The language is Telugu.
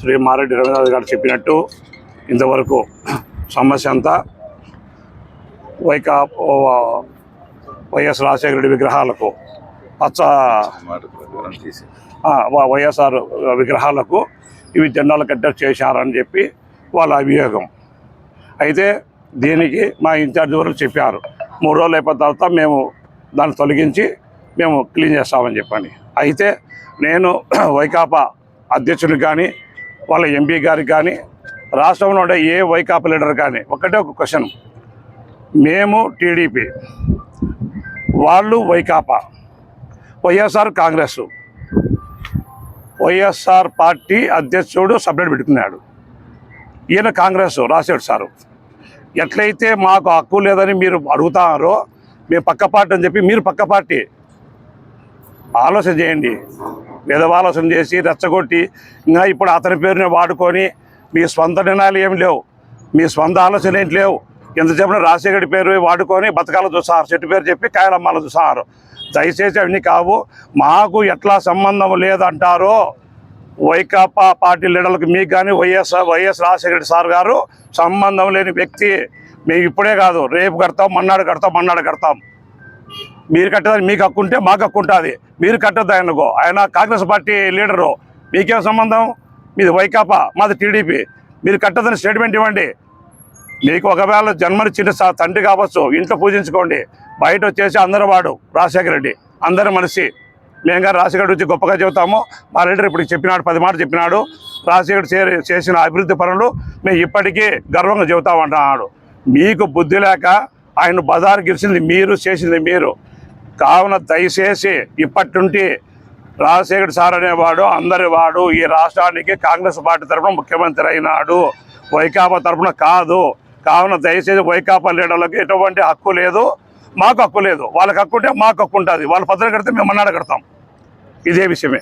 శ్రీ మారెడ్డి రవీంద్రనాథ్ గారు చెప్పినట్టు ఇంతవరకు సమస్య అంతా వైకా వైఎస్ రాజశేఖర రెడ్డి విగ్రహాలకు పచ్చ వైఎస్ఆర్ విగ్రహాలకు ఇవి జెండాలు కట్ట చేశారని చెప్పి వాళ్ళ అభియోగం. అయితే దీనికి మా ఇన్ఛార్జ్ వారు చెప్పారు. మూడు రోజులు అయిపోయిన తర్వాత మేము దాన్ని తొలగించి మేము క్లీన్ చేస్తామని చెప్పండి అయితే నేను వైకాపా అధ్యక్షుడికి కానీ వాళ్ళ ఎంపీ గారికి కానీ రాష్ట్రంలో ఉండే ఏ వైకాపా లీడర్ కానీ ఒకటే ఒక క్వశ్చన్. మేము టీడీపీ వాళ్ళు Vaikapa YSR Congress. YSR party అధ్యక్షుడు సబ్మిట్ పెట్టుకున్నాడు. ఈయన కాంగ్రెస్ రాశాడు సారు. ఎట్లయితే మాకు హక్కు లేదని మీరు అడుగుతారో మేము పక్క పార్టీ అని చెప్పి మీరు పక్క పార్టీ. ఆలోచన చేయండి. ఆలోచన చేసి రెచ్చగొట్టి ఇంకా ఇప్పుడు అతని పేరుని వాడుకొని మీ స్వంత నిర్ణయాలు ఏమి లేవు. మీ స్వంత ఆలోచన ఏంటి లేవు. ఎంతసేపు రాజశేఖర్ పేరు వాడుకొని బతకాల చూసారు చెట్టు పేరు చెప్పి కాయలమ్మాల చూసారు దయచేసి అవన్నీ కావు. మాకు ఎట్లా సంబంధం లేదంటారో వైకాపా పార్టీ లీడర్లకు మీకు కానీ YS YS Rajasekhara Reddy sir గారు సంబంధం లేని వ్యక్తి. మేము ఇప్పుడే కాదు. రేపు కడతాం మన్నాడు కడతాం మన్నాడు కడతాం. మీరు కట్టేదాన్ని మీకు హక్కు ఉంటే మాకు హక్కు ఉంటుంది. మీరు కట్టద్దు ఆయనకు. ఆయన కాంగ్రెస్ పార్టీ లీడరు. మీకేం సంబంధం? మీది వైకాపా మాది టీడీపీ. మీరు కట్టదని స్టేట్మెంట్ ఇవ్వండి. మీకు ఒకవేళ జన్మనిచ్చిన తండ్రి కావచ్చు ఇంట్లో పూజించుకోండి. బయట వచ్చేసి అందరూ వాడు రాజశేఖర రెడ్డి. అందరి మనిషి. మేము కానీ రాజశేఖర రెడ్డి గురించి గొప్పగా చెబుతాము. మా లీడర్ ఇప్పుడు చెప్పినాడు పది మాటలు చెప్పినాడు. రాజశేఖర్ చేసిన అభివృద్ధి పనులు మేము ఇప్పటికీ గర్వంగా చెబుతామంటున్నాడు. మీకు బుద్ధి లేక ఆయన బజారు గెలిచింది మీరు చేసింది మీరు. కావున దయచేసి ఇప్పటి రాజశేఖర్ సార్ అనేవాడు అందరి వాడు ఈ రాష్ట్రానికి కాంగ్రెస్ పార్టీ తరఫున ముఖ్యమంత్రి అయినాడు. వైకాపా తరఫున కాదు. కావున దయచేసి వైకాపా లీడర్లకు ఎటువంటి హక్కు లేదు. మాకు హక్కు లేదు. వాళ్ళకి హక్కు ఉంటే మాకు హక్కు ఉంటుంది. వాళ్ళ పత్రిక కడితే మేము అన్నాడు కడతాం. ఇదే విషయమే.